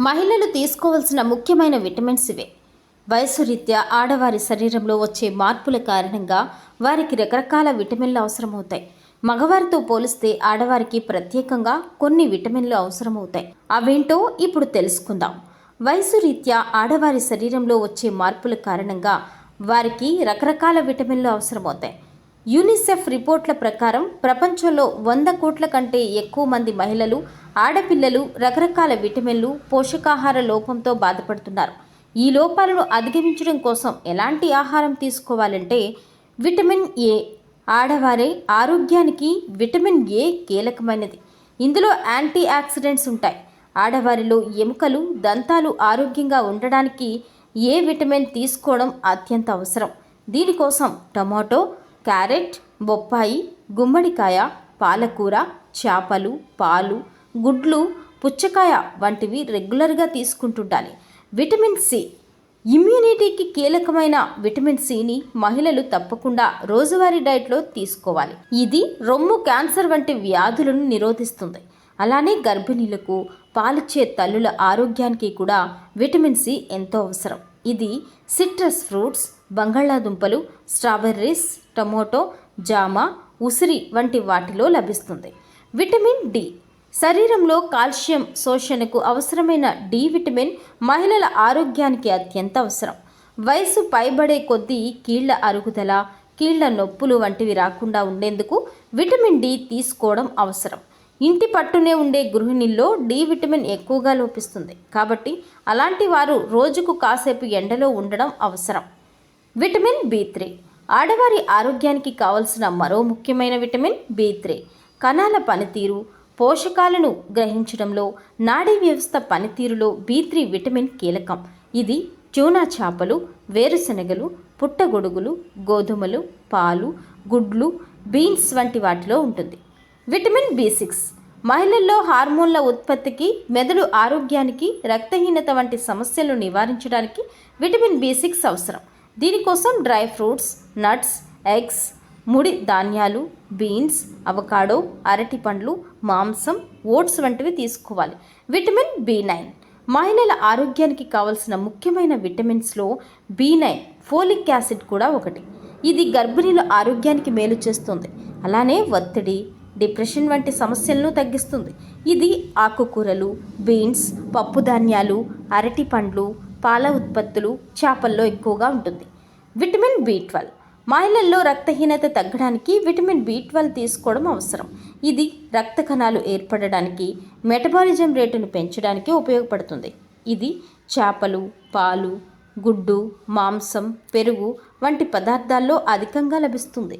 మహిళలు తీసుకోవాల్సిన ముఖ్యమైన విటమిన్స్ ఇవే. వయసు రీత్యా ఆడవారి శరీరంలో వచ్చే మార్పుల కారణంగా వారికి రకరకాల విటమిన్లు అవసరమవుతాయి. మగవారితో పోలిస్తే ఆడవారికి ప్రత్యేకంగా కొన్ని విటమిన్లు అవసరమవుతాయి. అవేంటో ఇప్పుడు తెలుసుకుందాం. వయసు రీత్యా ఆడవారి శరీరంలో వచ్చే మార్పుల కారణంగా వారికి రకరకాల విటమిన్లు అవసరమవుతాయి. యూనిసెఫ్ రిపోర్ట్ల ప్రకారం ప్రపంచంలో వంద కోట్ల కంటే ఎక్కువ మంది మహిళలు ఆడపిల్లలు రకరకాల విటమిన్లు పోషకాహార లోపంతో బాధపడుతున్నారు. ఈ లోపాలను అధిగమించడం కోసం ఎలాంటి ఆహారం తీసుకోవాలంటే విటమిన్ ఏ. ఆడవారే ఆరోగ్యానికి విటమిన్ ఏ కీలకమైనది. ఇందులో యాంటీ ఆక్సిడెంట్స్ ఉంటాయి. ఆడవారిలో ఎముకలు దంతాలు ఆరోగ్యంగా ఉండడానికి ఏ విటమిన్ తీసుకోవడం అత్యంత అవసరం. దీనికోసం టమాటో క్యారెట్ బొప్పాయి గుమ్మడికాయ పాలకూర చేపలు పాలు గుడ్లు పుచ్చకాయ వంటివి రెగ్యులర్గా తీసుకుంటుండాలి. Vitamin C. ఇమ్యూనిటీకి కీలకమైన విటమిన్ సిని మహిళలు తప్పకుండా రోజువారీ డైట్లో తీసుకోవాలి. ఇది రొమ్ము క్యాన్సర్ వంటి వ్యాధులను నిరోధిస్తుంది. అలానే గర్భిణీలకు పాలిచ్చే తల్లుల ఆరోగ్యానికి కూడా విటమిన్ సి ఎంతో అవసరం. ఇది సిట్రస్ ఫ్రూట్స్ బంగాళాదుంపలు స్ట్రాబెర్రీస్ టమోటో జామ ఉసిరి వంటి వాటిలో లభిస్తుంది. Vitamin D. శరీరంలో కాల్షియం శోషణకు అవసరమైన డి విటమిన్ మహిళల ఆరోగ్యానికి అత్యంత అవసరం. వయసు పైబడే కొద్దీ కీళ్ళ అరుగుదల కీళ్ళ నొప్పులు వంటివి రాకుండా ఉండేందుకు విటమిన్ డి తీసుకోవడం అవసరం. ఇంటి పట్టునే ఉండే గృహిణుల్లో డి విటమిన్ ఎక్కువగా లోపిస్తుంది. కాబట్టి అలాంటి వారు రోజుకు కాసేపు ఎండలో ఉండడం అవసరం. Vitamin B three. ఆడవారి ఆరోగ్యానికి కావలసిన మరో ముఖ్యమైన విటమిన్ బి త్రీ. కణాల పనితీరు పోషకాలను గ్రహించడంలో నాడీ వ్యవస్థ పనితీరులో బి త్రీ విటమిన్ కీలకం. ఇది ట్యూనా చేపలు వేరుశనగలు పుట్టగొడుగులు గోధుమలు పాలు గుడ్లు బీన్స్ వంటి వాటిలో ఉంటుంది. Vitamin B six. మహిళల్లో హార్మోన్ల ఉత్పత్తికి మెదడు ఆరోగ్యానికి రక్తహీనత వంటి సమస్యలు నివారించడానికి విటమిన్ బి సిక్స్ అవసరం. దీనికోసం డ్రై ఫ్రూట్స్ నట్స్ ఎగ్స్ ముడి ధాన్యాలు బీన్స్ అవకాడో అరటి పండ్లు మాంసం ఓట్స్ వంటివి తీసుకోవాలి. Vitamin B nine. మహిళల ఆరోగ్యానికి కావలసిన ముఖ్యమైన విటమిన్స్లో బి నైన్ ఫోలిక్ యాసిడ్ కూడా ఒకటి. ఇది గర్భిణీల ఆరోగ్యానికి మేలు చేస్తుంది. అలానే ఒత్తిడి డిప్రెషన్ వంటి సమస్యలను తగ్గిస్తుంది. ఇది ఆకుకూరలు బీన్స్ పప్పు ధాన్యాలు అరటి పండ్లు పాల ఉత్పత్తులు చేపల్లో ఎక్కువగా ఉంటుంది. Vitamin B twelve. మహిళల్లో రక్తహీనత తగ్గడానికి విటమిన్ బి ట్వెల్వ్ తీసుకోవడం అవసరం. ఇది రక్త కణాలు ఏర్పడడానికి మెటబాలిజం రేటును పెంచడానికి ఉపయోగపడుతుంది. ఇది చేపలు పాలు గుడ్డు మాంసం పెరుగు వంటి పదార్థాల్లో అధికంగా లభిస్తుంది.